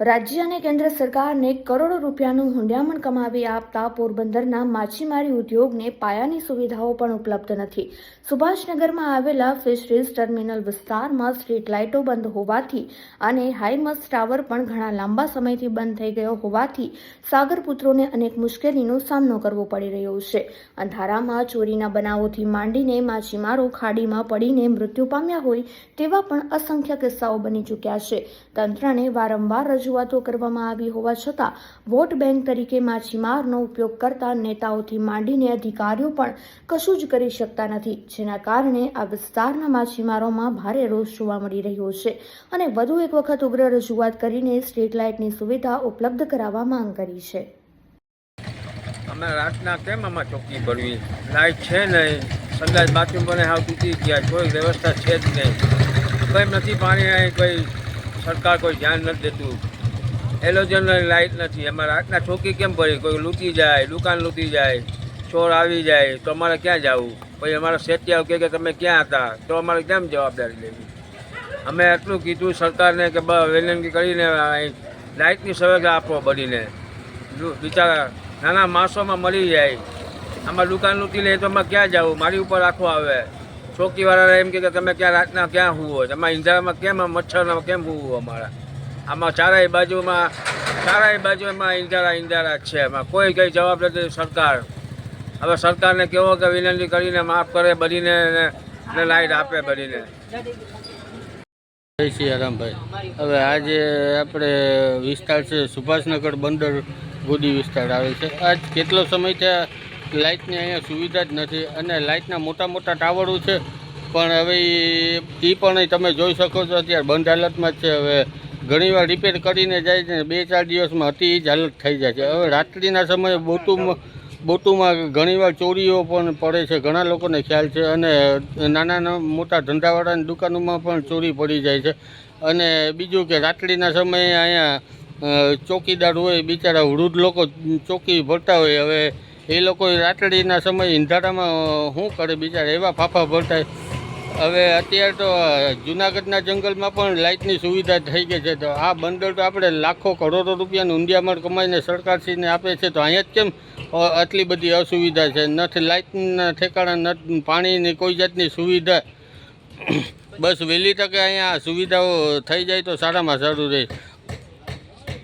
રાજ્ય અને કેન્દ્ર સરકારને કરોડો રૂપિયાનું હુંડિયામણ કમાવી આપતા પોરબંદરના માછીમારી ઉદ્યોગને પાયાની સુવિધાઓ પણ ઉપલબ્ધ નથી. સુભાષનગરમાં આવેલા ફિશરીઝ ટર્મિનલ વિસ્તારમાં સ્ટ્રીટ લાઇટો બંધ હોવાથી અને હાઈમસ ટાવર પણ ઘણા લાંબા સમયથી બંધ થઈ ગયો હોવાથી સાગરપુત્રોને અનેક મુશ્કેલીનો સામનો કરવો પડી રહ્યો છે. અંધારામાં ચોરીના બનાવોથી માંડીને માછીમારો ખાડીમાં પડીને મૃત્યુ પામ્યા હોય તેવા પણ અસંખ્ય કિસ્સાઓ બની ચૂક્યા છે. તંત્રને વારંવાર રજૂઆતો કરવામાં આવી હોવા છતાં, વોટ બેંક તરીકે માછીમારનો ઉપયોગ કરતા નેતાઓથી માંડીને અધિકારીઓ પણ કશું જ કરી શકતા નથી, જેના કારણે આ વિસ્તારના માછીમારોમાં ભારે રોષ જોવા મળી રહ્યો છે અને વધુ એક વખત ઉગ્ર રજૂઆત કરીને સ્ટ્રીટ લાઇટની સુવિધા ઉપલબ્ધ કરાવવા માંગ કરી છે. અમે કેમ બાથરૂમ બને હાવ કોઈ વ્યવસ્થા છે જ નહીં. કંઈ નથી પાણી કોઈ સરકાર કોઈ ધ્યાન નથી દેતું. એલોજન લાઇટ નથી. એમાં રાતના ચોકી કેમ ભરી કોઈ લૂંટી જાય, દુકાન લૂંટી જાય, ચોર આવી જાય, તો અમારે ક્યાં જવું? પછી અમારા સેટિયાઓ કહે કે તમે ક્યાં હતા? તો અમારે કેમ જવાબદારી લેવી? અમે એટલું કીધું સરકારને કે વિનંતી કરીને લાઇટની સુવિધા આપો બનીને બિચારા નાના માણસોમાં મળી જાય. આમાં દુકાન લૂંટી લે તો અમે ક્યાં જવું? મારી ઉપર આખો આવે. ચોકીવાળાને એમ કે તમે ક્યાં રાતના ક્યાં હુવો? તમારા ઇંધારામાં કેમ મચ્છરના કેમ હુવું અમારા? આમાં ચારેય બાજુમાં ચારેય બાજુમાં ઇંધારા ઇંધારા જ છે. એમાં કોઈ કંઈ જવાબ નથી સરકાર. હવે સરકારને કેવો કે વિનંતી કરીને માફ કરે બધીને ને- લાઈટ આપે બધીને જય સિયારામભાઈ હવે આજે આપણે વિસ્તાર છે સુભાષનગર બંદર ગોદી વિસ્તાર આવે છે. આજ કેટલો સમય થયા લાઇટની અહીંયા સુવિધા જ નથી અને લાઇટના મોટા મોટા ટાવરો છે. પણ હવે એ પણ તમે જોઈ શકો છો અત્યારે બંધ હાલતમાં જ છે. હવે ઘણીવાર રિપેર કરીને જાય છે બે ચાર દિવસમાં હતી જ હાલત થઈ જાય છે. હવે રાત્રિના સમયે બોટુમાં બોટુમાં ઘણીવાર ચોરીઓ પણ પડે છે. ઘણા લોકોને ખ્યાલ છે અને નાના મોટા ધંધાવાળાની દુકાનોમાં પણ ચોરી પડી જાય છે. અને બીજું કે રાત્રિના સમયે અહીંયા ચોકીદાર હોય, બિચારા વૃદ્ધ લોકો ચોકી ભરતા હોય. હવે એ લોકો રાત્રિના સમયે અંધારામાં શું કરે બિચારા? એવા ફાફા ભરતા હોય. હવે અત્યારે તો જુનાગઢના જંગલમાં પણ લાઇટની સુવિધા થઈ ગઈ છે. તો આ બંદર તો આપણે લાખો કરોડો રૂપિયાનું ઊંડિયામણ કમાઈને સરકારશ્રીને આપે છે. તો અહીંયા જ કેમ આટલી બધી અસુવિધા છે? નથી લાઇટના ઠેકાણા, નથી પાણીની કોઈ જાતની સુવિધા. બસ વહેલી તકે અહીંયા સુવિધાઓ થઈ જાય તો સારામાં સારું રહે.